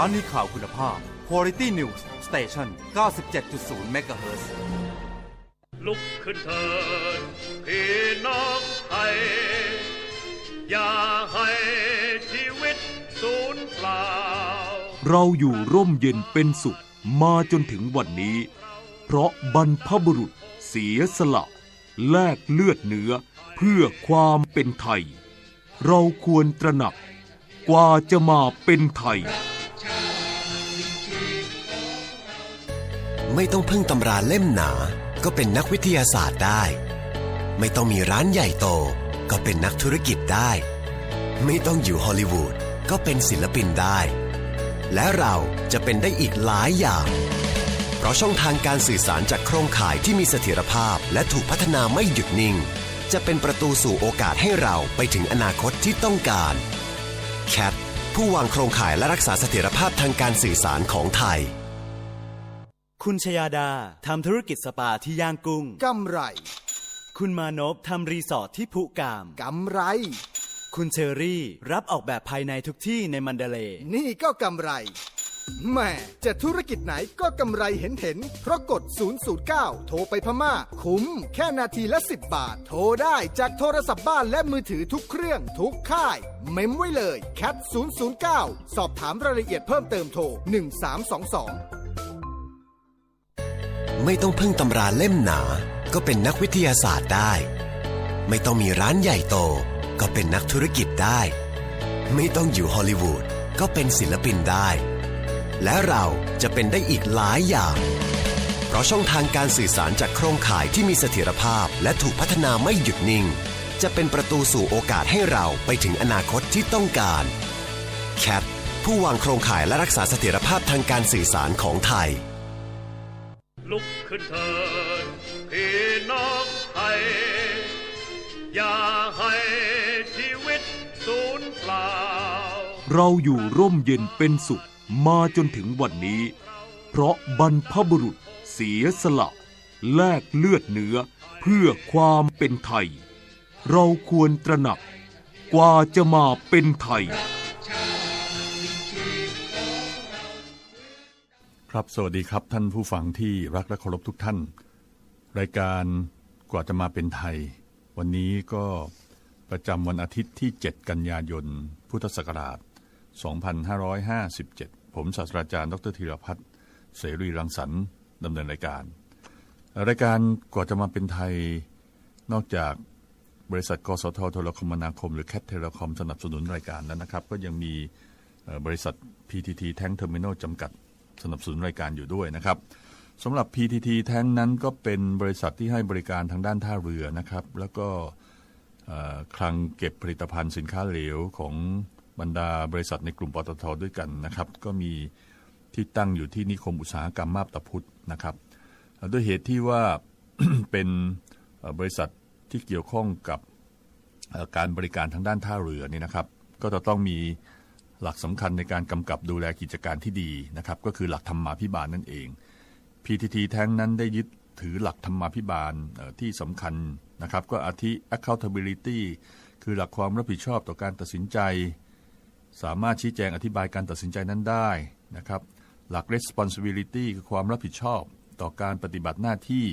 านีข่าวคุณภาพ Quality News Station 97.0 MHz ลุกขึ้นเถิดพี่น้องไทย อย่าให้ชีวิตสูญเปล่า เราอยู่ร่มเย็นเป็นสุขมาจนถึงวันนี้ เพราะบรรพบุรุษเสียสละ แลกเลือดเนื้อเพื่อความเป็นไทย เราควรตระหนักกว่าจะมาเป็นไทย ไม่ต้องพึ่งตำราเล่มหนา ก็เป็นนักวิทยาศาสตร์ได้ ไม่ต้องมีร้านใหญ่โต ก็เป็นนักธุรกิจได้ ไม่ต้องอยู่ฮอลลีวูดก็เป็นศิลปินได้ และเราจะเป็นได้อีกหลายอย่าง เพราะช่องทางการสื่อสารจากโครงข่ายที่มีเสถียรภาพ และถูกพัฒนาไม่หยุดนิ่ง จะเป็นประตูสู่โอกาสให้เราไปถึงอนาคตที่ต้องการ CAT ผู้วางโครงข่ายและรักษาเสถียรภาพทางการสื่อสารของไทย คุณชยาดาทำธุรกิจสปาที่ย่างกุ้ง กำไร คุณมานพทำรีสอร์ทที่พุกาม กำไร คุณเชอรี่รับออกแบบภายในทุกที่ในมันเดเลย์นี่ก็กำไรแหม่จะธุรกิจไหนก็กำไรเห็นเห็นๆเพราะกด 009 โทรไปพม่า คุ้ม แค่นาทีละ 10 บาท โทรได้จากโทรศัพท์บ้านและมือถือทุกเครื่องทุกค่าย เม้มไว้เลย cat 009 สอบถามรายละเอียดเพิ่มเติมโทร 1322 ไม่ต้องพึ่งตำราเล่มหนา ก็เป็นนักวิทยาศาสตร์ได้ ไม่ต้องมีร้านใหญ่โต ก็เป็นนักธุรกิจได้ ไม่ต้องอยู่ฮอลลีวูดก็เป็นศิลปินได้ และเราจะเป็นได้อีกหลายอย่าง เพราะช่องทางการสื่อสารจากโครงข่ายที่มีเสถียรภาพ และถูกพัฒนาไม่หยุดนิ่ง จะเป็นประตูสู่โอกาสให้เราไปถึงอนาคตที่ต้องการ CAT ผู้วางโครงข่ายและรักษาเสถียรภาพทางการสื่อสารของไทย ลุกขึ้นเถิดพี่น้องไทย อย่าให้ชีวิตสูญเปล่า เราอยู่ร่มเย็นเป็นสุขมาจนถึงวันนี้ เพราะบรรพบุรุษเสียสละ แลกเลือดเนื้อเพื่อความเป็นไทย เราควรตระหนักกว่าจะมาเป็นไทย ครับ สวัสดีครับท่านผู้ฟังที่รักและเคารพทุกท่าน รายการกว่าจะมาเป็นไทย วันนี้ก็ประจำวันอาทิตย์ที่ 7 กันยายน พุทธศักราช 2557 ผมศาสตราจารย์ ดรธีรพัฒน์เสรีรังสรรค์ดำเนินรายการ รายการกว่าจะมาเป็นไทย นอกจากบริษัทกสทโทรคมนาคม หรือแคทเทเลคอมสนับสนุนรายการแล้วนะครับ ก็ยังมีบริษัท PTT Tank Terminal จำกัด สนับสนุนรายการอยู่ด้วยนะครับสำหรับ PTT แท้งนั้นก็เป็นบริษัทที่ให้บริการทางด้านท่าเรือนะครับ แล้วก็คลังเก็บผลิตภัณฑ์สินค้าเหลวของบรรดาบริษัทในกลุ่มปตทด้วยกันนะครับ ก็มีที่ตั้งอยู่ที่นิคมอุตสาหกรรมมาบตาพุธนะครับด้วยเหตุที่ว่าเป็นบริษัทที่เกี่ยวข้องกับการบริการทางด้านท่าเรือนี่นะครับ ก็จะต้องมี หลักสำคัญในการกำกับดูแลกิจการที่ดีนะครับ ก็คือหลักธรรมาภิบาลนั่นเอง PTT แท้งนั้นได้ยึดถือหลักธรรมาภิบาลที่สำคัญนะครับ ก็อาทิ accountability คือหลักความรับผิดชอบต่อการตัดสินใจ สามารถชี้แจงอธิบายการตัดสินใจนั้นได้นะครับ หลัก responsibility คือความรับผิดชอบต่อการปฏิบัติหน้าที่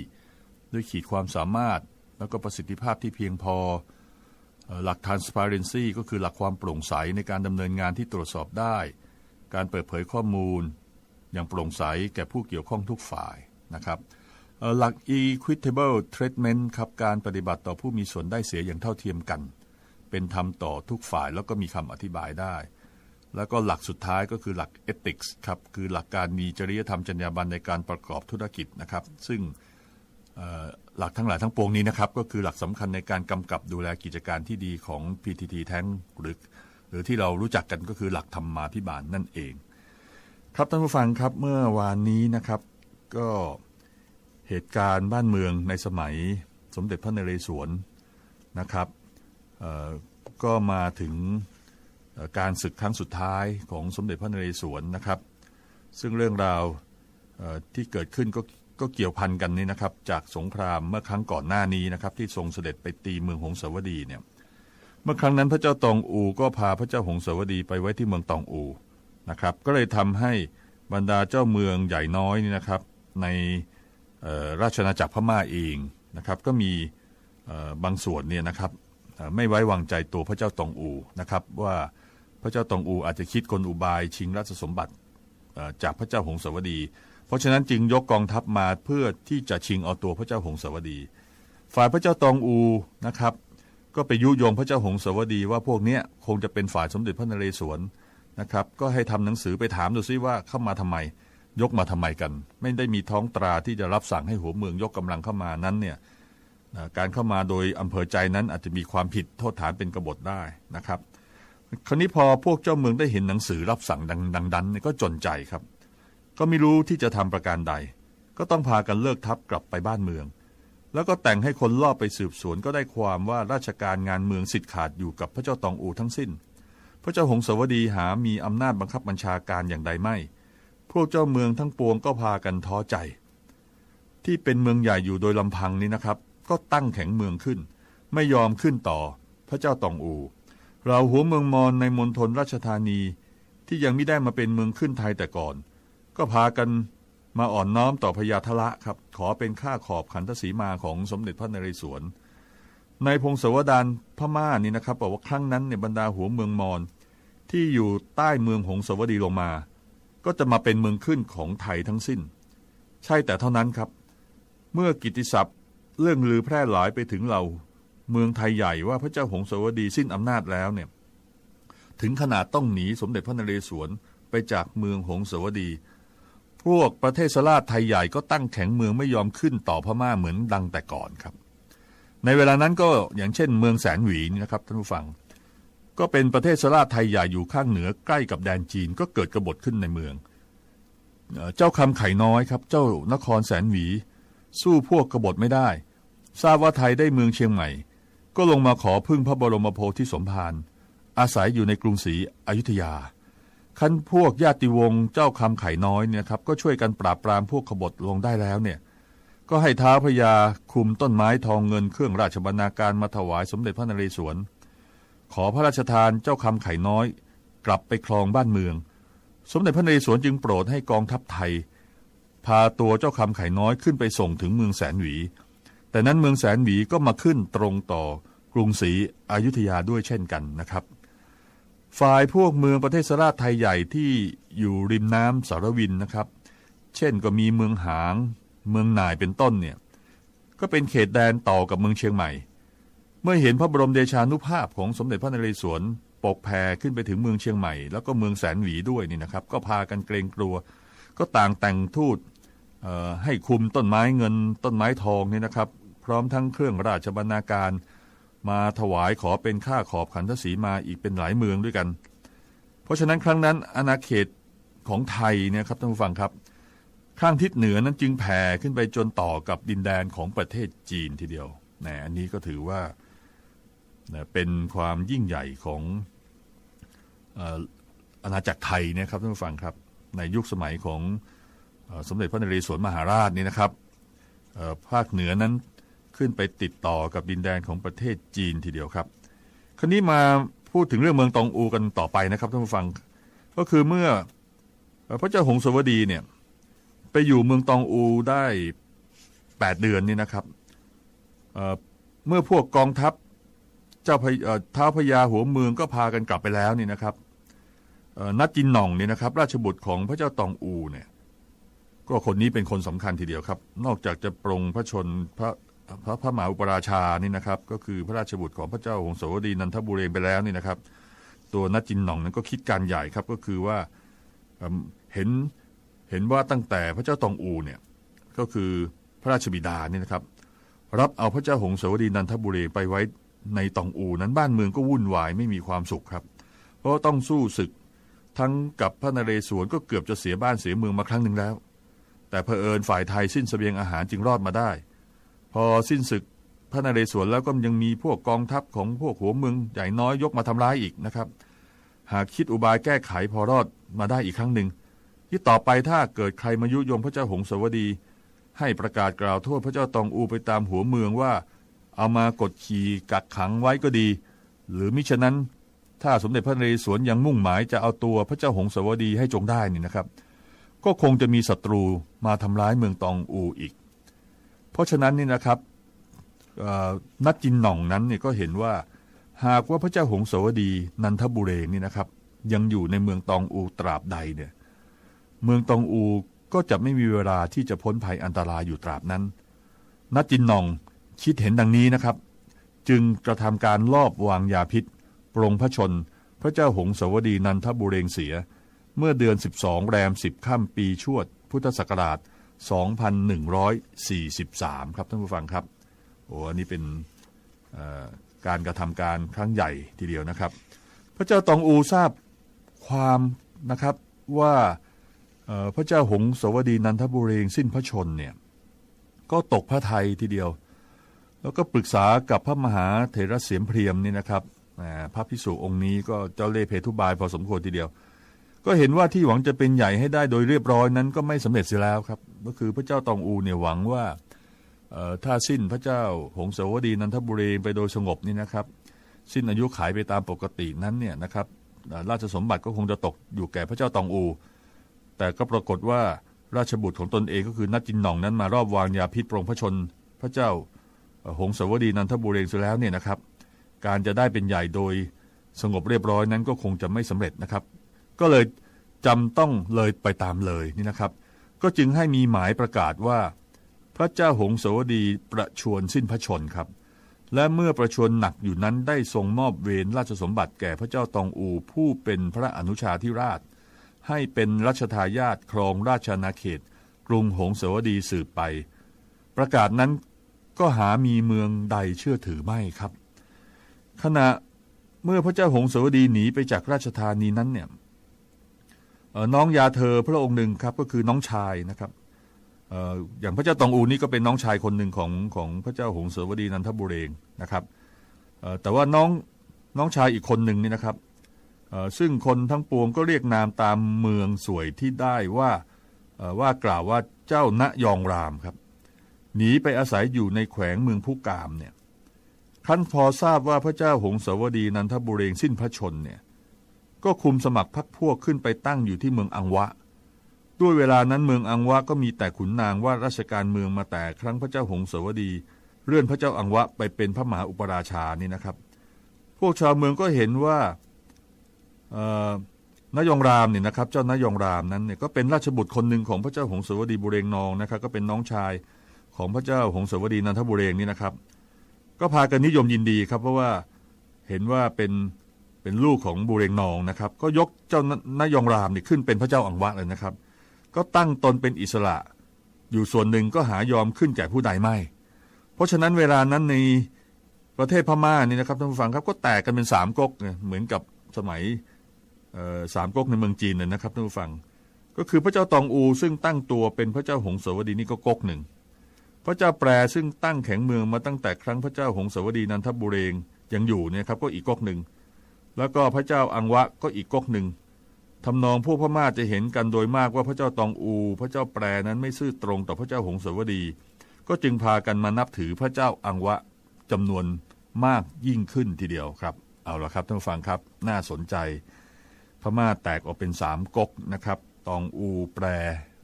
ด้วยขีดความสามารถ แล้วก็ประสิทธิภาพที่เพียงพอ หลัก transparency ก็คือหลักความโปร่งใสในการดำเนินงานที่ตรวจสอบได้ การเปิดเผยข้อมูล อย่างโปร่งใสแก่ผู้เกี่ยวข้องทุกฝ่ายนะครับหลัก equitable treatment ครับการปฏิบัติต่อผู้มีส่วนได้เสียอย่างเท่าเทียมกัน เป็นธรรมต่อทุกฝ่ายแล้วก็มีคำอธิบายได้ แล้วก็หลักสุดท้ายก็คือหลัก ethics ครับคือหลักการมีจริยธรรมจรรยาบรรณในการประกอบธุรกิจนะครับ ซึ่ง หลักทั้งหลายทั้งปวงนี้นะครับก็คือหลักสำคัญในการกำกับดูแลกิจการที่ดีของ PTT แท้งหรือหรือที่เรารู้จักกันก็คือหลักธรรมาภิบาลนั่นเอง ครับท่านผู้ฟังครับเมื่อวานนี้นะครับ ก็เหตุการณ์บ้านเมืองในสมัยสมเด็จพระนเรศวรนะครับก็มาถึงการศึกครั้งสุดท้ายของสมเด็จพระนเรศวรนะครับ ซึ่งเรื่องราวที่เกิดขึ้นก็ ก็เกี่ยวพันกันนี่นะครับ จากสงครามเมื่อครั้งก่อนหน้านี้นะครับ ที่ทรงเสด็จไปตีเมืองหงสาวดีเนี่ยเมื่อครั้งนั้นพระเจ้าตองอูก็พาพระเจ้าหงสาวดีไปไว้ที่เมืองตองอูนะครับ ก็เลยทำให้บรรดาเจ้าเมืองใหญ่น้อยนี่นะครับ ในราชอาณาจักรพม่าเองนะครับ ก็มีบางส่วนเนี่ยนะครับไม่ไว้วางใจตัวพระเจ้าตองอูนะครับ ว่าพระเจ้าตองอูอาจจะคิดกลอุบายชิงราชสมบัติจากพระเจ้าหงสาวดี เพราะฉะนั้นจึงยกกองทัพมาเพื่อที่จะชิงเอาตัวพระเจ้าหงสาวดี ฝ่ายพระเจ้าตองอูนะครับ ก็ไปยุยงพระเจ้าหงสาวดีว่าพวกเนี้ยคงจะเป็นฝ่ายสมเด็จพระนเรศวรนะครับ ก็ให้ทำหนังสือไปถามดูซิว่าเข้ามาทำไม ยกมาทำไมกัน ไม่ได้มีท้องตราที่จะรับสั่งให้หัวเมืองยกกำลังเข้ามานั้นเนี่ยการเข้ามาโดยอำเภอใจนั้นอาจจะมีความผิดโทษฐานเป็นกบฏได้นะครับ คราวนี้พอพวกเจ้าเมืองได้เห็นหนังสือรับสั่งดังดังดันเนี่ยก็จนใจครับ ก็ไม่รู้ที่จะทำประการใด ก็ต้องพากันเลิกทัพกลับไปบ้านเมือง แล้วก็แต่งให้คนล่อบไปสืบสวนก็ได้ความว่าราชการงานเมืองสิทธิ์ขาดอยู่กับพระเจ้าตองอูทั้งสิ้น พระเจ้าหงสาวดีหามีอำนาจบังคับบัญชาการอย่างใดไม่ พวกเจ้าเมืองทั้งปวงก็พากันท้อใจ ที่เป็นเมืองใหญ่อยู่โดยลำพังนี้นะครับ ก็ตั้งแข็งเมืองขึ้น ไม่ยอมขึ้นต่อพระเจ้าตองอูเราหัวเมืองมอญในมณฑลราชธานีที่ยังไม่ได้มาเป็นเมืองขึ้นไทยแต่ก่อน ก็พากันมาอ่อนน้อมต่อพญาทละครับ ขอเป็นข้าขอบขันทศีมาของสมเด็จพระนเรศวร ในพงศาวดารพม่านี่นะครับบอกว่าครั้งนั้นเนี่ยบรรดาหัวเมืองมอญที่อยู่ใต้เมืองหงสวดีลงมา ก็จะมาเป็นเมืองขึ้นของไทยทั้งสิ้น ใช่แต่เท่านั้นครับ เมื่อกิติศัพท์เรื่องลือแพร่หลายไปถึงเรา เมืองไทยใหญ่ว่าพระเจ้าหงสวดีสิ้นอำนาจแล้วเนี่ย ถึงขนาดต้องหนีสมเด็จพระนเรศวรไปจากเมืองหงสวดี พวกประเทศสลาดไทยใหญ่ก็ตั้งแข็งเมืองไม่ยอมขึ้นต่อพม่าเหมือนดังแต่ก่อนครับ ในเวลานั้นก็อย่างเช่นเมืองแสนหวีนะครับท่านผู้ฟัง ก็เป็นประเทศสลาดไทยใหญ่อยู่ข้างเหนือใกล้กับแดนจีนก็เกิดกบฏขึ้นในเมืองเอ่อเจ้าคำไข่น้อยครับ เจ้านครแสนหวี สู้พวกกบฏไม่ได้ ทราบว่าไทยได้เมืองเชียงใหม่ ก็ลงมาขอพึ่งพระบรมโพธิสมภารอาศัยอยู่ในกรุงศรีอยุธยา ขั้นพวกญาติวงศ์เจ้าคำไข่น้อยเนี่ยครับก็ช่วยกันปราบปรามพวกขบฏลงได้แล้วเนี่ยก็ให้ท้าพระยาคุมต้นไม้ทองเงินเครื่องราชบรรณาการมาถวายสมเด็จพระนเรศวร ขอพระราชทานเจ้าคำไข่น้อย กลับไปครองบ้านเมือง สมเด็จพระนเรศวรจึงโปรดให้กองทัพไทย พาตัวเจ้าคำไข่น้อยขึ้นไปส่งถึงเมืองแสนหวี แต่นั้นเมืองแสนหวีก็มาขึ้นตรงต่อกรุงศรีอยุธยาด้วยเช่นกันนะครับ ฝ่ายพวกเมืองประเทศสราชไทยใหญ่ที่อยู่ริมน้ำสารวินนะครับ เช่นก็มีเมืองหาง เมืองหน่ายเป็นต้นเนี่ยก็เป็นเขตแดนต่อกับเมืองเชียงใหม่ เมื่อเห็นพระบรมเดชานุภาพของสมเด็จพระนเรศวรปกแผ่ขึ้นไปถึงเมืองเชียงใหม่ แล้วก็เมืองแสนหวีด้วยนี่นะครับ ก็พากันเกรงกลัว ก็ต่างแต่งทูตให้คุมต้นไม้เงินต้นไม้ทองนี่นะครับ พร้อมทั้งเครื่องราชบรรณาการ มาถวายขอเป็นข้าขอบขันทศีมาอีกเป็นหลายเมืองด้วยกัน เพราะฉะนั้นครั้งนั้นอาณาเขตของไทยเนี่ยครับท่านผู้ฟังครับ ข้างทิศเหนือนั้นจึงแผ่ขึ้นไปจนต่อกับดินแดนของประเทศจีนทีเดียวนะอันนี้ก็ถือว่าเป็นความยิ่งใหญ่ของอาณาจักรไทยเนะครับท่านผู้ฟังครับ ในยุคสมัยของอสมเด็จพระนเรศวรมหาราชนี่นะครับภาคเหนือนั้น ขึ้นไปติดต่อกับดินแดนของประเทศจีนทีเดียวครับ คราวนี้มาพูดถึงเรื่องเมืองตองอูกันต่อไปนะครับท่านผู้ฟัง ก็คือเมื่อพระเจ้าหงสาวดีเนี่ยไปอยู่เมืองตองอูได้ 8 เดือนนี่นะครับเเมื่อพวกกองทัพเจ้าพเท้าวพญาหัวเมืองก็พากันกลับไปแล้วนี่นะครับนัดจินหน่องนี่นะครับ ราชบุตรของพระเจ้าตองอูเนี่ยก็คนนี้เป็นคนสำคัญทีเดียวครับ นอกจากจะปรงพระชนพระ พระพระมหาอุปราชานี่นะครับ ก็คือพระราชบุตรของพระเจ้าหงสาวดีนันทบุเรงไปแล้วนี่นะครับ ตัวนัจินหน่องนั้นก็คิดการใหญ่ครับก็คือว่าเห็นเห็นว่าตั้งแต่พระเจ้าตองอูเนี่ยก็คือพระราชบิดาเนี่ยนะครับ รับเอาพระเจ้าหงสาวดีนันทบุรีไปไว้ในตองอูนั้นบ้านเมืองก็วุ่นวายไม่มีความสุขครับ เพราะต้องสู้ศึกทั้งกับพระนเรศวรก็เกือบจะเสียบ้านเสียเมืองมาครั้งหนึ่งแล้ว แต่เผอิญฝ่ายไทยสิ้นเสบียงอาหารจึงรอดมาได้ อสิ้นศึกพระนเรศวรแล้วก็ยังมีพวกกองทัพของพวกหัวเมืองใหญ่น้อยยกมาทำร้ายอีกนะครับ หากคิดอุบายแก้ไขพอรอดมาได้อีกครั้งหนึ่งที่ต่อไปถ้าเกิดใครมายุยงพระเจ้าหงสาวดี ให้ประกาศกล่าวโทษพระเจ้าตองอูไปตามหัวเมืองว่า เอามากดขี่กักขังไว้ก็ดี หรือมิฉะนั้น ถ้าสมเด็จพระนเรศวรยังมุ่งหมายจะเอาตัวพระเจ้าหงสาวดีให้จงได้นี่นะครับ ก็คงจะมีศัตรูมาทำร้ายเมืองตองอูอีก เพราะฉะนั้นนี่นะครับนัดจินหน่องนั้นเนี่ยก็เห็นว่า หากว่าพระเจ้าหงสาวดีนันทบุเรงนี่นะครับ ยังอยู่ในเมืองตองอูตราบใดเนี่ยเมืองตองอูก็จะไม่มีเวลาที่จะพ้นภัยอันตรายอยู่ตราบนั้น นัดจินหน่องคิดเห็นดังนี้นะครับ จึงกระทำการลอบวางยาพิษปรงพระชน พระเจ้าหงสาวดีนันทบุเรงเสีย เมื่อเดือน 12 แรม 10 ค่ำปีชวด พุทธศักราช 2143 ครับท่านผู้ฟังครับโอ้อันนี้เป็นการกระทำการครั้งใหญ่ทีเดียวนะครับ พระเจ้าตองอูทราบความนะครับว่าพระเจ้าหงสวดีนันทบุเรงสิ้นพระชนเนี่ยก็ตกพระไทยทีเดียว แล้วก็ปรึกษากับพระมหาเถรเสียมเพียมนี่นะครับพระพิสุองค์นี้ก็เจ้าเล่เพทุบายพอสมควรทีเดียว ก็เห็นว่าที่หวังจะเป็นใหญ่ให้ได้โดยเรียบร้อยนั้นก็ไม่สำเร็จเสียแล้วครับ ก็คือพระเจ้าตองอูเนี่ยหวังว่าถ้าสิ้นพระเจ้าหงสาวดีนันทบุรีไปโดยสงบนี่นะครับ สิ้นอายุขายไปตามปกตินั้นเนี่ยนะครับราชสมบัติก็คงจะตกอยู่แก่พระเจ้าตองอู แต่ก็ปรากฏว่าราชบุตรของตนเองก็คือนัดจินหน่องนั้นมารอบวางยาพิษปรงพระชน พระเจ้าหงสาวดีนันทบุรีเสียแล้วเนี่ยนะครับ การจะได้เป็นใหญ่โดยสงบเรียบร้อยนั้นก็คงจะไม่สำเร็จนะครับ ก็เลยจำต้องเลยไปตามเลยนี่นะครับ ก็จึงให้มีหมายประกาศว่า พระเจ้าหงสาวดีประชวรสิ้นพระชนครับ และเมื่อประชวรหนักอยู่นั้นได้ทรงมอบเวรราชสมบัติแก่พระเจ้าตองอูผู้เป็นพระอนุชาธิราช ให้เป็นรัชทายาทครองราชอาเขต กรุงหงสาวดีสืบไป ประกาศนั้นก็หามีเมืองใดเชื่อถือไม่ครับ ขณะเมื่อพระเจ้าหงสาวดีหนีไปจากราชธานีนั้นเนี่ย น้องยาเธอพระองค์หนึ่งครับก็คือน้องชายนะครับอย่างพระเจ้าตองอูนี่ก็เป็นน้องชายคนหนึ่งของของพระเจ้าหงสาวดีนันทบุเรงนะครับแต่ว่าน้องน้องชายอีกคนหนึ่งนี่นะครับซึ่งคนทั้งปวงก็เรียกนามตามเมืองสวยที่ได้ว่าว่ากล่าวว่าเจ้าณยองรามครับหนีไปอาศัยอยู่ในแขวงเมืองผู้กามเนี่ยครั้นพอทราบว่าพระเจ้าหงสาวดีนันทบุเรงสิ้นพระชนเนี่ย ก็คุมสมัครพรรคพวกขึ้นไปตั้งอยู่ที่เมืองอังวะ ด้วยเวลานั้นเมืองอังวะก็มีแต่ขุนนางว่าราชการเมืองมาแต่ครั้งพระเจ้าหงสาวดี เลื่อนพระเจ้าอังวะไปเป็นพระมหาอุปราชานี่นะครับ พวกชาวเมืองก็เห็นว่านายองรามเนี่ยนะครับเจ้านายองรามนั้นเนี่ยก็เป็นราชบุตรคนหนึ่งของพระเจ้าหงสาวดีบุเรงนองนะครับก็เป็นน้องชายของพระเจ้าหงสาวดีนันทบุเรงนี่นะครับ ก็พากันนิยมยินดีครับเพราะว่าเห็นว่าเป็น เป็นลูกของบูเรงนองนะครับ ก็ยกเจ้านายองรามนี่ขึ้นเป็นพระเจ้าอังวะเลยนะครับ ก็ตั้งตนเป็นอิสระ อยู่ส่วนหนึ่งก็หายอมขึ้นแก่ผู้ใดไม่ เพราะฉะนั้นเวลานั้นในประเทศพม่านี่นะครับท่านผู้ฟังครับก็แตกกันเป็นสามก๊กเนี่ยเหมือนกับสมัยสามก๊กในเมืองจีนเลยนะครับท่านผู้ฟัง ก็คือพระเจ้าตองอูซึ่งตั้งตัวเป็นพระเจ้าหงสาวดีนี่ก็ก๊กหนึ่งพระเจ้าแปรซึ่งตั้งแข็งเมืองมาตั้งแต่ครั้งพระเจ้าหงสาวดีนันทบุเรงยังอยู่เนี่ยครับก็อีกก๊กหนึ่ง แล้วก็พระเจ้าอังวะก็อีกก๊กหนึ่งทำนองพวกพม่าจะเห็นกันโดยมากว่าพระเจ้าตองอู พระเจ้าแปรนั้นไม่ซื่อตรงต่อพระเจ้าหงสาวดี ก็จึงพากันมานับถือพระเจ้าอังวะจำนวนมากยิ่งขึ้นทีเดียวครับ เอาละครับท่านฟังครับน่าสนใจ พม่าแตกออกเป็นสามก๊กนะครับตองอูแปร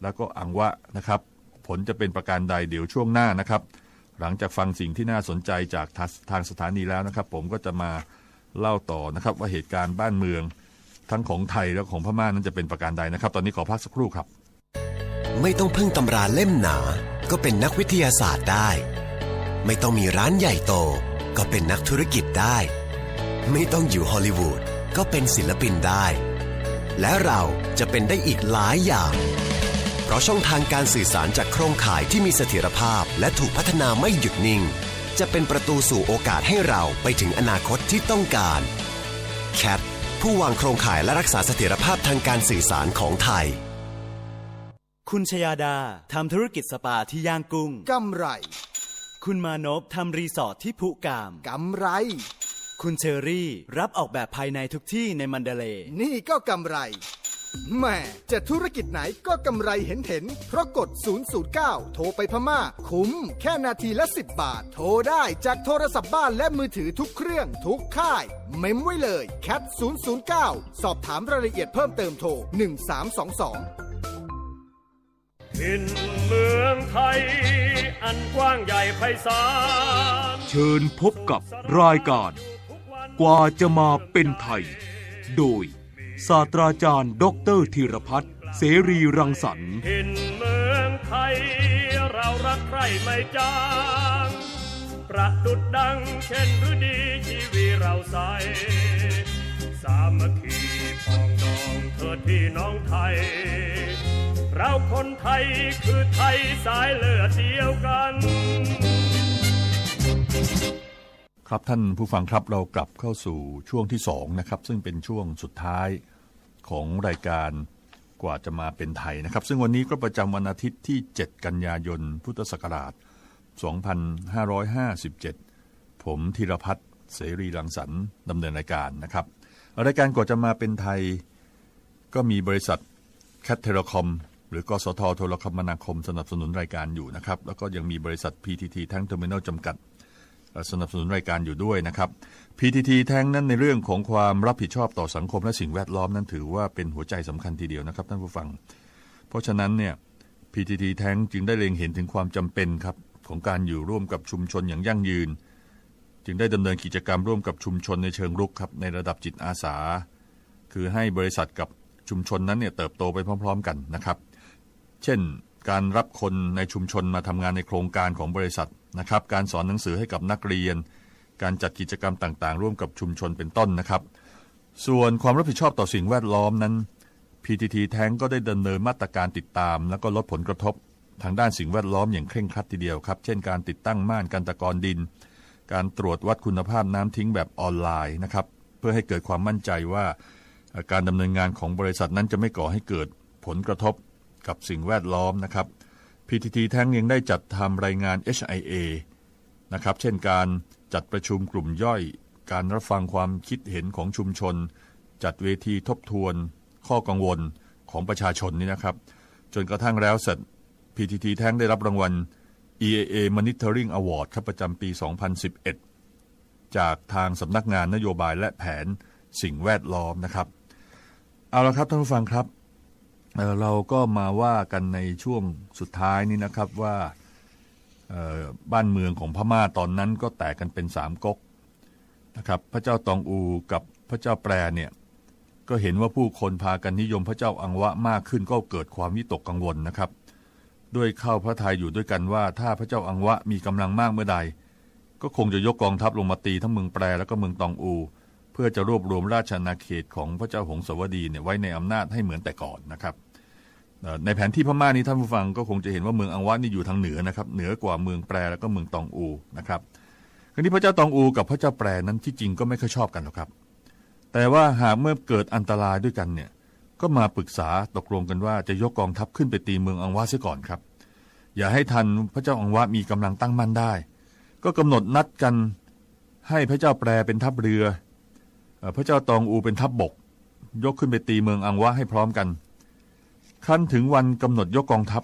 แล้วก็อังวะนะครับ ผลจะเป็นประการใดเดี๋ยวช่วงหน้านะครับ หลังจากฟังสิ่งที่น่าสนใจจากทางสถานีแล้วนะครับ ผมก็จะมา เล่าต่อนะครับ ว่าเหตุการณ์บ้านเมือง ทั้งของไทยและของพม่านั้นจะเป็นประการใดนะครับ ตอนนี้ขอพักสักครู่ครับ ไม่ต้องพึ่งตำราเล่มหนา ก็เป็นนักวิทยาศาสตร์ได้ ไม่ต้องมีร้านใหญ่โต ก็เป็นนักธุรกิจได้ ไม่ต้องอยู่ฮอลลีวูดก็เป็นศิลปินได้ และเราจะเป็นได้อีกหลายอย่างเพราะช่องทางการสื่อสารจากโครงข่ายที่มีเสถียรภาพและถูกพัฒนาไม่หยุดนิ่ง จะเป็นประตูสู่โอกาสให้เราไปถึงอนาคตที่ต้องการ CAT ผู้วางโครงข่ายและรักษาเสถียรภาพทางการสื่อสารของไทย คุณชยาดาทำธุรกิจสปาที่ย่างกุ้ง กำไร คุณมานพทำรีสอร์ทที่พุกาม กำไร คุณเชอรี่รับออกแบบภายในทุกที่ในมันเดเลย์นี่ก็กำไร แหม่จะธุรกิจไหนก็กำไรเห็นเห็นๆเพราะกด 009 โทรไปพม่า คุ้ม แค่นาทีละ 10 บาท โทรได้จากโทรศัพท์บ้านและมือถือทุกเครื่องทุกค่าย เมมไว้เลย cat 009 สอบถามรายละเอียดเพิ่มเติมโทร 1322ถิ่นเมืองไทย อันกว้างใหญ่ไพศาลเชิญพบกับรายการ กว่าจะมาเป็นไทย โดย ศาสตราจารย์ดอกเตอรธีรพัฒน์เสรีรังสรรค์ถิ่นเมืองไทย เรารักใครไม่จางประดุดดังเช่นฤดีชีวีเราใส สามัคคีปองดองเถิดพี่น้องไทย เราคนไทยคือไทยสายเลือดเดียวกันครับท่านผู้ฟังครับเรากลับเข้าสู่ช่วงที่สองนะครับซึ่งเป็นช่วงสุดท้าย ของรายการกว่าจะมาเป็นไทยนะครับ ซึ่งวันนี้ก็ประจำวันอาทิตย์ที่ 7 กันยายน พุทธศักราช 2557 ผมธีรพัฒน์เสรีรังสรรค์ดำเนินรายการนะครับรายการกว่าจะมาเป็นไทย ก็มีบริษัทแคทเทเลคอมหรือกสทโทรคมนาคมสนับสนุนรายการอยู่นะครับ แล้วก็ยังมีบริษัท PTT ทั้งเทอร์มินอลจำกัด สนับสนุนรายการอยู่ด้วยนะครับ PTT แท้งนั้นในเรื่องของความรับผิดชอบต่อสังคมและสิ่งแวดล้อมนั้นถือว่าเป็นหัวใจสำคัญทีเดียวนะครับท่านผู้ฟัง เพราะฉะนั้นเนี่ย PTT แท้งจึงได้เล็งเห็นถึงความจำเป็นครับของการอยู่ร่วมกับชุมชนอย่างยั่งยืน จึงได้ดำเนินกิจกรรมร่วมกับชุมชนในเชิงรุกครับในระดับจิตอาสา คือให้บริษัทกับชุมชนนั้นเนี่ยเติบโตไปพร้อม ๆ กันนะครับ เช่น การรับคนในชุมชนมาทำงานในโครงการของบริษัทนะครับ การสอนหนังสือให้กับนักเรียน การจัดกิจกรรมต่างๆ ร่วมกับชุมชนเป็นต้นนะครับ ส่วนความรับผิดชอบต่อสิ่งแวดล้อมนั้น PTT แท้งก็ได้ดำเนินมาตรการติดตาม แล้วก็ลดผลกระทบ ทางด้านสิ่งแวดล้อมอย่างเคร่งครัดทีเดียวครับ เช่นการติดตั้งม่านกันตะกอนดิน การตรวจวัดคุณภาพน้ำทิ้งแบบออนไลน์นะครับเพื่อให้เกิดความมั่นใจว่า การดำเนินงานของบริษัทนั้นจะไม่ก่อให้เกิดผลกระทบ กับสิ่งแวดล้อมนะครับ PTT แท้งยังได้จัดทำรายงาน HIA นะครับเช่นการจัดประชุมกลุ่มย่อย การรับฟังความคิดเห็นของชุมชน จัดเวทีทบทวน ข้อกังวลของประชาชนนี่นะครับ จนกระทั่งแล้วเสร็จ PTT แท้งได้รับรางวัล EAA Monitoring Award ครับประจำปี 2011 จากทางสำนักงานนโยบายและแผนสิ่งแวดล้อมนะครับ เอาละครับท่านผู้ฟังครับ เเราก็มาว่ากันในช่วงสุดท้ายนี้นะครับว่าบ้านเมืองของพม่าตอนนั้นก็แตกกันเป็นสามก๊กนะครับพระเจ้าตองอูกับพระเจ้าแปรเนี่ยก็เห็นว่าผู้คนพากันนิยมพระเจ้าอังวะมากขึ้นก็เกิดความวิตกกังวลนะครับ ด้วยเข้าพระทัยอยู่ด้วยกันว่า ถ้าพระเจ้าอังวะมีกำลังมากเมื่อใด ก็คงจะยกกองทัพลงมาตีทั้งเมืองแปรแล้วก็เมืองตองอู เพื่อจะรวบรวมราชอาณาเขตของพระเจ้าหงสาวดีเนี่ยไว้ในอำนาจให้เหมือนแต่ก่อนนะครับในแผนที่พม่านี้ท่านผู้ฟังก็คงจะเห็นว่าเมืองอังวะนี่อยู่ทางเหนือนะครับเหนือกว่าเมืองแปรแล้วก็เมืองตองอูนะครับคราวนี้พระเจ้าตองอูกับพระเจ้าแปรนั้นที่จริงก็ไม่ค่อยชอบกันหรอกครับ แต่ว่าหากเมื่อเกิดอันตรายด้วยกันเนี่ยก็มาปรึกษาตกลงกันว่าจะยกกองทัพขึ้นไปตีเมืองอังวะเสียก่อนครับ อย่าให้ทันพระเจ้าอังวะมีกำลังตั้งมั่นได้ ก็กำหนดนัดกันให้พระเจ้าแปรเป็นทัพเรือ พระเจ้าตองอูเป็นทัพบบก ยกขึ้นไปตีเมืองอังวะให้พร้อมกันขั้นถึงวันกำหนดยกกองทัพ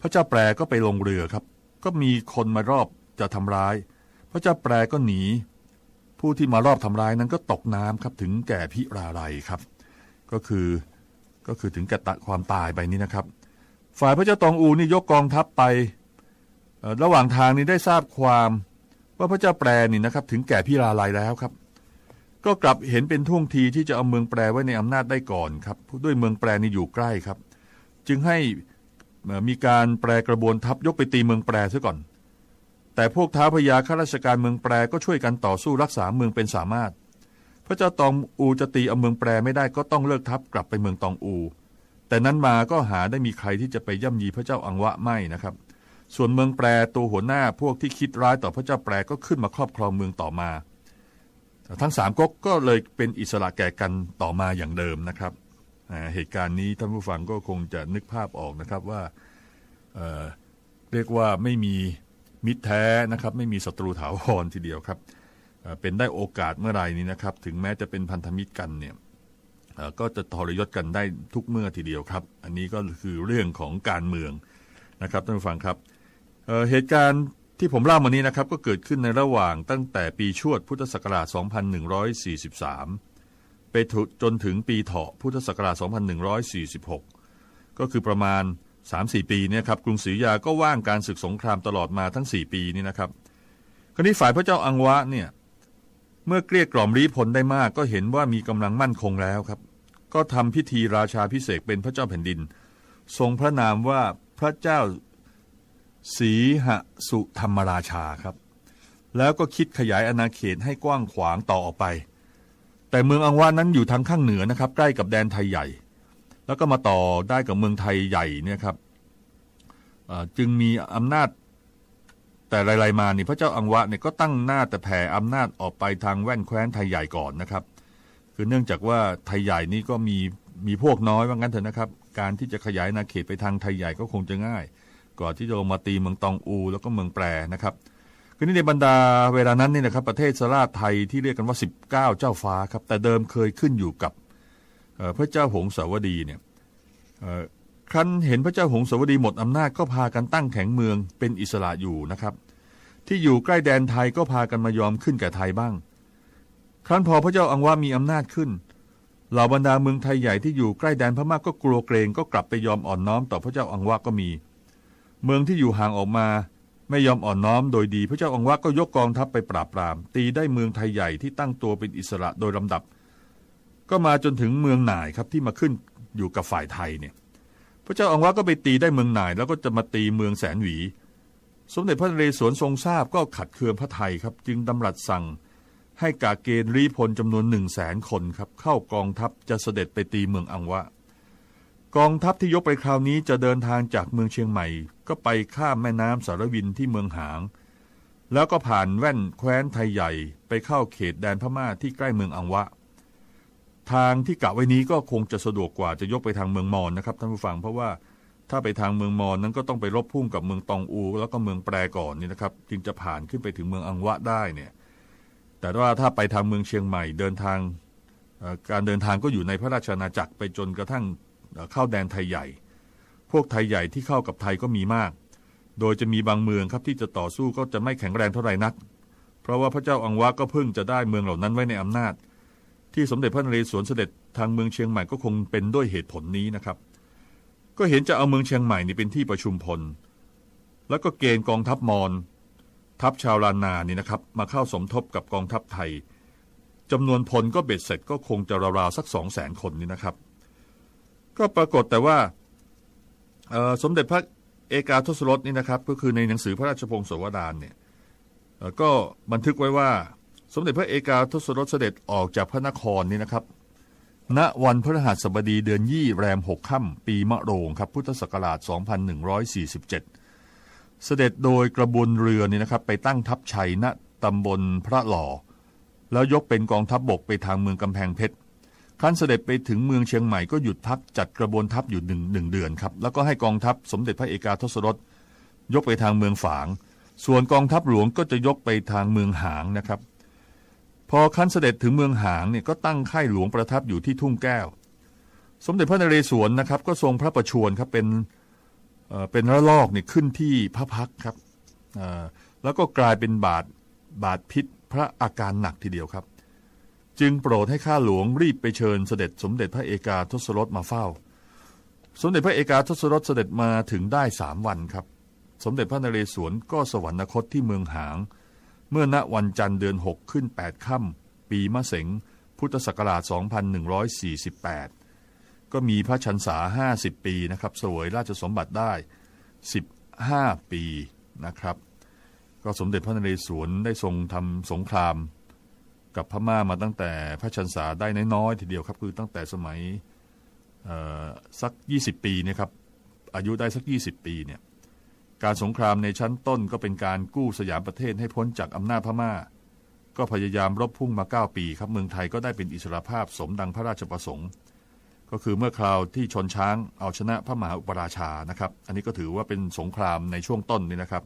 พระเจ้าแปรก็ไปลงเรือครับ ก็มีคนมารอบจะทำร้าย พระเจ้าแปรก็หนี ผู้ที่มารอบทำร้ายนั้นก็ตกน้ำครับถึงแก่พิราลัยครับ ก็คือก็คือถึงแก่ตะความตายไปนี่นะครับ ฝ่ายพระเจ้าตองอูนี่ยกกองทัพไประหว่างทางนี้ได้ทราบความว่าพระเจ้าแปรนี่นะครับ ถึงแก่พิราลัยแล้วครับ ก็กลับเห็นเป็นท่วงทีที่จะเอาเมืองแปรไว้ในอำนาจได้ก่อนครับด้วยเมืองแปรนี่อยู่ใกล้ครับ จึงให้มีการแปรกระบวนทัพยกไปตีเมืองแปรซะก่อน แต่พวกท้าพญาข้าราชการเมืองแปรก็ช่วยกันต่อสู้รักษาเมืองเป็นสามารถ พระเจ้าตองอูจะตีเอาเมืองแปรไม่ได้ก็ต้องเลิกทัพกลับไปเมืองตองอู แต่นั้นมาก็หาได้มีใครที่จะไปย่ำยีพระเจ้าอังวะไม่นะครับ ส่วนเมืองแปรตัวหัวหน้าพวกที่คิดร้ายต่อพระเจ้าแปรก็ขึ้นมาครอบครองเมืองต่อมา ทั้งสามก๊กก็เลยเป็นอิสระแก่กันต่อมาอย่างเดิมนะครับเหตุการณ์นี้ท่านผู้ฟังก็คงจะนึกภาพออกนะครับว่าเเรียกว่าไม่มีมิตรแท้นะครับ ไม่มีศัตรูถาวรทีเดียวครับเเป็นได้โอกาสเมื่อไหร่นี้นะครับ ถึงแม้จะเป็นพันธมิตรกันเนี่ยก็จะทรยศกันได้ทุกเมื่อทีเดียวครับ อันนี้ก็คือเรื่องของการเมืองนะครับท่านผู้ฟังครับเเหตุการณ์ ที่ผมเล่ามานี้นะครับก็เกิดขึ้นในระหว่างตั้งแต่ปีชวดพุทธศักราช 2143 ไปจนถึงปีเถาะพุทธศักราช 2146 ก็คือประมาณ 3-4 ปีเนี่ยครับกรุงศรีอยุธยาก็ว่างการศึกสงครามตลอดมาทั้ง 4 ปีนี้นะครับคราวนี้ฝ่ายพระเจ้าอังวะเนี่ยเมื่อเกลี้ยกล่อมรีพลได้มากก็เห็นว่ามีกำลังมั่นคงแล้วครับ ก็ทำพิธีราชาพิเศษเป็นพระเจ้าแผ่นดิน ทรงพระนามว่าพระเจ้า สีหสุธรรมราชาครับ แล้วก็คิดขยายอาณาเขตให้กว้างขวางต่อออกไป แต่เมืองอังวะนั้นอยู่ทางข้างเหนือนะครับ ใกล้กับแดนไทยใหญ่ แล้วก็มาต่อได้กับเมืองไทยใหญ่เนี่ยครับจึงมีอำนาจแต่รายๆมานี่พระเจ้าอังวะเนี่ยก็ตั้งหน้าแต่แผ่อำนาจออกไปทางแว่นแคว้นไทยใหญ่ก่อนนะครับ คือเนื่องจากว่าไทยใหญ่นี่ก็มีมีพวกน้อยว่างั้นเถอะนะครับ การที่จะขยายอาณาเขตไปทางไทยใหญ่ก็คงจะง่าย ก่อนที่จะลงมาตีเมืองตองอู แล้วก็เมืองแปรนะครับคือนี่ในบรรดาเวลานั้นนี่นะครับประเทศสราไทยที่เรียกกันว่า 19 เจ้าฟ้าครับแต่เดิมเคยขึ้นอยู่กับพระเจ้าหงสาวดีเนี่ยครั้นเห็นพระเจ้าหงสาวดีหมดอำนาจก็พากันตั้งแข็งเมืองเป็นอิสระอยู่นะครับ ที่อยู่ใกล้แดนไทยก็พากันมายอมขึ้นแก่ไทยบ้าง ครั้นพอพระเจ้าอังวามีอำนาจขึ้นเหล่าบรรดาเมืองไทยใหญ่ที่อยู่ใกล้แดนพม่าก็กลัวเกรงก็กลับไปยอมอ่อนน้อมต่อพระเจ้าอังวาก็มี เมืองที่อยู่ห่างออกมา ไม่ยอมอ่อนน้อมโดยดี พระเจ้าอังวะก็ยกกองทัพไปปราบปราม ตีได้เมืองไทยใหญ่ที่ตั้งตัวเป็นอิสระโดยลำดับ ก็มาจนถึงเมืองหน่ายครับที่มาขึ้นอยู่กับฝ่ายไทยเนี่ยพระเจ้าอังวะก็ไปตีได้เมืองหน่าย แล้วก็จะมาตีเมืองแสนหวี สมเด็จพระนเรศวรทรงทราบก็ขัดเคืองพระไทยครับ จึงดำรัสสั่งให้กาเกณฑ์รีพลจำนวนหนึ่งแสนคนครับเข้ากองทัพจะเสด็จไปตีเมืองอังวะ กองทัพที่ยกไปคราวนี้จะเดินทางจากเมืองเชียงใหม่ ก็ไปข้ามแม่น้ำสารวินที่เมืองหาง แล้วก็ผ่านแว่นแคว้นไทยใหญ่ไปเข้าเขตแดนพม่าที่ใกล้เมืองอังวะ ทางที่กะไว้นี้ก็คงจะสะดวกกว่าจะยกไปทางเมืองมอญนะครับท่านผู้ฟังเพราะว่าถ้าไปทางเมืองมอญนั้นก็ต้องไปรบพุ่งกับเมืองตองอู แล้วก็เมืองแปรก่อนนี่นะครับ จึงจะผ่านขึ้นไปถึงเมืองอังวะได้เนี่ยแต่ว่าถ้าไปทางเมืองเชียงใหม่เดินทางการเดินทางก็อยู่ในพระราชอาณาจักรไปจนกระทั่ง เข้าแดนไทยใหญ่ พวกไทยใหญ่ที่เข้ากับไทยก็มีมาก โดยจะมีบางเมืองครับที่จะต่อสู้ก็จะไม่แข็งแรงเท่าไหร่นัก เพราะว่าพระเจ้าอังวะก็เพิ่งจะได้เมืองเหล่านั้นไว้ในอำนาจ ที่สมเด็จพระนเรศวรเสด็จทางเมืองเชียงใหม่ก็คงเป็นด้วยเหตุผลนี้นะครับ ก็เห็นจะเอาเมืองเชียงใหม่นี่เป็นที่ประชุมพล แล้วก็เกณฑ์กองทัพมอญทัพชาวลานนานี่นะครับมาเข้าสมทบกับกองทัพไทยจำนวนพลก็เบ็ดเสร็จก็คงจะราวๆสักสองแสนคนนี่นะครับ ก็ปรากฏแต่ว่าสมเด็จพระเอกาทศรสนี่นะครับ ก็คือในหนังสือพระราชพงศาวดารเนี่ยก็บันทึกไว้ว่า สมเด็จพระเอกาทศรสเสด็จออกจากพระนครนี่นะครับ ณวันพฤหัสบดีเดือนยี่แรมหกค่ำปีมะโรงครับ พุทธศักราช 2147 เสด็จโดยกระบวนเรือนี่นะครับ ไปตั้งทัพชัยณตำบลพระหล่อ แล้วยกเป็นกองทัพบบกไปทางเมืองกำแพงเพชร ครั้นเสด็จไปถึงเมืองเชียงใหม่ก็หยุดพักจัดกระบวนทัพอยู่หนึ่งหนึ่งเดือนครับ แล้วก็ให้กองทัพสมเด็จพระเอกาทศรสยกไปทางเมืองฝาง ส่วนกองทัพหลวงก็จะยกไปทางเมืองหางนะครับ พอครั้นเสด็จถึงเมืองหางเนี่ยก็ตั้งค่ายหลวงประทับอยู่ที่ทุ่งแก้ว สมเด็จพระนเรศวรนะครับ ก็ทรงพระประชวรครับเป็นเป็นระลอกเนี่ยขึ้นที่พระพักครับแล้วก็กลายเป็นบาดบาดพิษพระอาการหนักทีเดียวครับ จึงโปรดให้ข้าหลวงรีบไปเชิญเสด็จสมเด็จพระเอกาทศรสมาเฝ้า สมเด็จพระเอกาทศรสเสด็จมาถึงได้สามวันครับ สมเด็จพระนเรศวรก็สวรรคตที่เมืองหาง เมื่อณวันจันทร์เดือนหกขึ้นแปดค่ำปีมะเสงพุทธศักราช 2148 ก็มีพระชันษา 50 ปีนะครับสวยราชสมบัติได้ 15 ปีนะครับ ก็สมเด็จพระนเรศวรได้ทรงทำสงคราม กับพม่ามาตั้งแต่พระชันษาได้น้อยๆทีเดียวครับ คือตั้งแต่สมัยสัก 20 ปีนะครับอายุได้สัก 20 ปีเนี่ยการสงครามในชั้นต้นก็เป็นการกู้สยามประเทศให้พ้นจากอำนาจพม่า ก็พยายามรบพุ่งมา 9 ปีครับเมืองไทยก็ได้เป็นอิสรภาพสมดังพระราชประสงค์ ก็คือเมื่อคราวที่ชนช้างเอาชนะพระมหาอุปราชานะครับ อันนี้ก็ถือว่าเป็นสงครามในช่วงต้นนี่นะครับ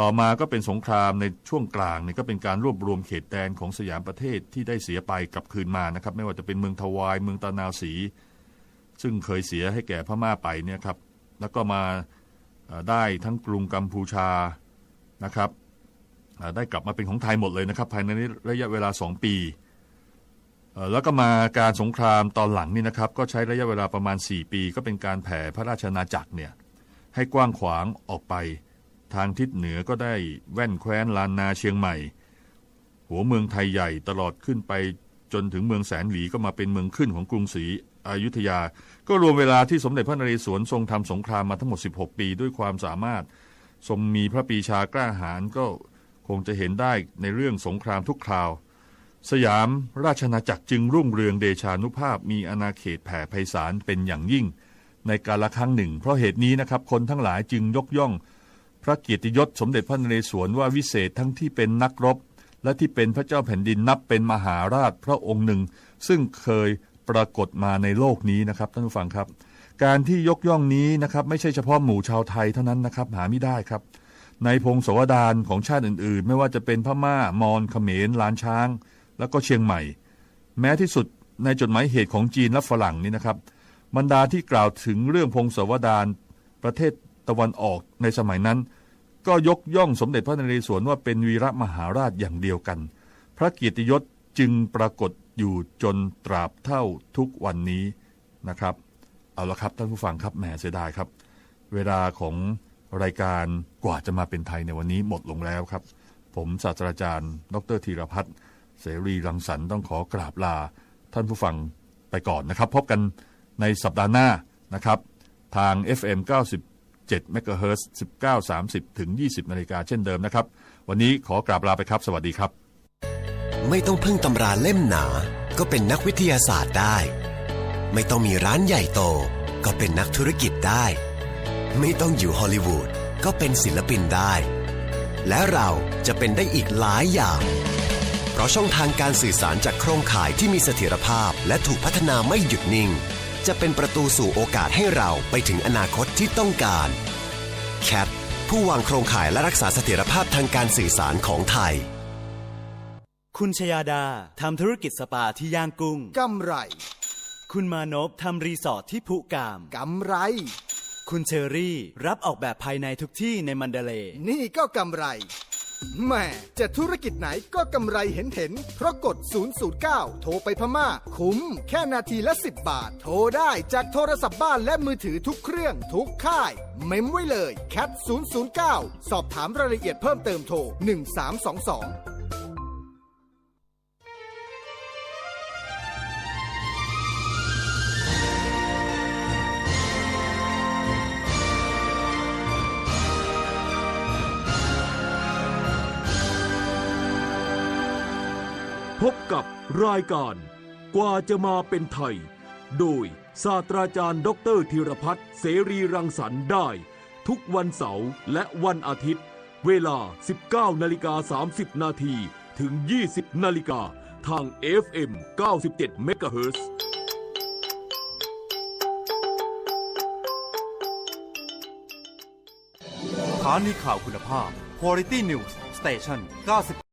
ต่อมาก็เป็นสงครามในช่วงกลางเนี่ยก็เป็นการรวบรวมเขตแดนของสยามประเทศที่ได้เสียไปกลับคืนมานะครับ ไม่ว่าจะเป็นเมืองทวายเมืองตะนาวศรีซึ่งเคยเสียให้แก่พม่าไปเนี่ยครับแล้วก็มาได้ทั้งกรุงกัมพูชานะครับได้กลับมาเป็นของไทยหมดเลยนะครับภายในระยะเวลา 2 ปีแล้วก็มาการสงครามตอนหลังนี่นะครับ ก็ใช้ระยะเวลาประมาณ 4 ปี ก็เป็นการแผ่พระราชอาณาจักรเนี่ยให้กว้างขวางออกไป ทางทิศเหนือก็ได้แว่นแคว้นลานนาเชียงใหม่ หัวเมืองไทยใหญ่ตลอดขึ้นไปจนถึงเมืองแสนหวีก็มาเป็นเมืองขึ้นของกรุงศรีอยุธยา ก็รวมเวลาที่สมเด็จพระนเรศวรทรงทำสงครามมาทั้งหมด 16 ปีด้วยความสามารถ ทรงมีพระปีชากล้าหาญก็คงจะเห็นได้ในเรื่องสงครามทุกคราว สยามราชอาณาจักรจึงรุ่งเรืองเดชานุภาพมีอาณาเขตแผ่ไพศาลเป็นอย่างยิ่ง ในกาลครั้งหนึ่ง เพราะเหตุนี้นะครับคนทั้งหลายจึงยกย่อง พระเกียรติยศสมเด็จพระนเรศวรว่าวิเศษทั้งที่เป็นนักรบ และที่เป็นพระเจ้าแผ่นดินนับเป็นมหาราชพระองค์หนึ่ง ซึ่งเคยปรากฏมาในโลกนี้นะครับท่านผู้ฟังครับ การที่ยกย่องนี้นะครับไม่ใช่เฉพาะหมู่ชาวไทยเท่านั้นนะครับหาไม่ได้ครับ ในพงศาวดารของชาติอื่น ๆ ไม่ว่าจะเป็นพม่ามอญเขมรลานช้าง แล้วก็เชียงใหม่ แม้ที่สุดในจดหมายเหตุของจีนและฝรั่งนี่นะครับบรรดาที่กล่าวถึงเรื่องพงศาวดารประเทศ ตะวันออกในสมัยนั้น ก็ยกย่องสมเด็จพระนเรศวรว่าเป็นวีรมหาราชอย่างเดียวกัน พระเกียรติยศจึงปรากฏอยู่จนตราบเท่าทุกวันนี้นะครับ เอาละครับท่านผู้ฟังครับแหมเสียดายครับ เวลาของรายการกว่าจะมาเป็นไทยในวันนี้หมดลงแล้วครับ ผมศาสตราจารย์ ดรธีรพัฒน์เสรีรังสรรค์ต้องขอกราบลา ท่านผู้ฟังไปก่อนนะครับ พบกันในสัปดาห์หน้านะครับ ทาง FM 7 MHz 19.30 ถึง 20 นาฬิกาเช่นเดิมนะครับ วันนี้ขอกราบลาไปครับ สวัสดีครับ ไม่ต้องพึ่งตำราเล่มหนา ก็เป็นนักวิทยาศาสตร์ได้ ไม่ต้องมีร้านใหญ่โต ก็เป็นนักธุรกิจได้ ไม่ต้องอยู่ฮอลลีวูดก็เป็นศิลปินได้ และเราจะเป็นได้อีกหลายอย่างเพราะช่องทางการสื่อสารจากโครงข่ายที่มีเสถียรภาพ และถูกพัฒนาไม่หยุดนิ่ง จะเป็นประตูสู่โอกาสให้เราไปถึงอนาคตที่ต้องการ CAT ผู้วางโครงข่ายและรักษาเสถียรภาพทางการสื่อสารของไทย คุณชยาดาทำธุรกิจสปาที่ย่างกุ้ง กำไร คุณมานพทำรีสอร์ทที่พุกาม กำไร คุณเชอรี่ รับออกแบบภายในทุกที่ในมันเดเลย์นี่ก็กำไร แม่จะธุรกิจไหนก็กำไรเห็นเห็น เพราะกด 009 โทรไปพม่า คุ้ม แค่นาทีละ 10 บาท โทรได้จากโทรศัพท์บ้านและมือถือทุกเครื่องทุกค่าย เมมไว้เลยแคท009 สอบถามรายละเอียดเพิ่มเติมโทร 1322 กับรายการ กว่าจะมาเป็นไทย โดยศาสตราจารย์ดอกเตอรธีรพัฒน์เสรีรังสรรค์ได้ ทุกวันเสาร์และวันอาทิตย์ เวลา 19นาฬิกา30 นาทีถึง 20นาฬิกาทาง FM 97 MHz สถานีข่าวคุณภาพ Quality News Station 90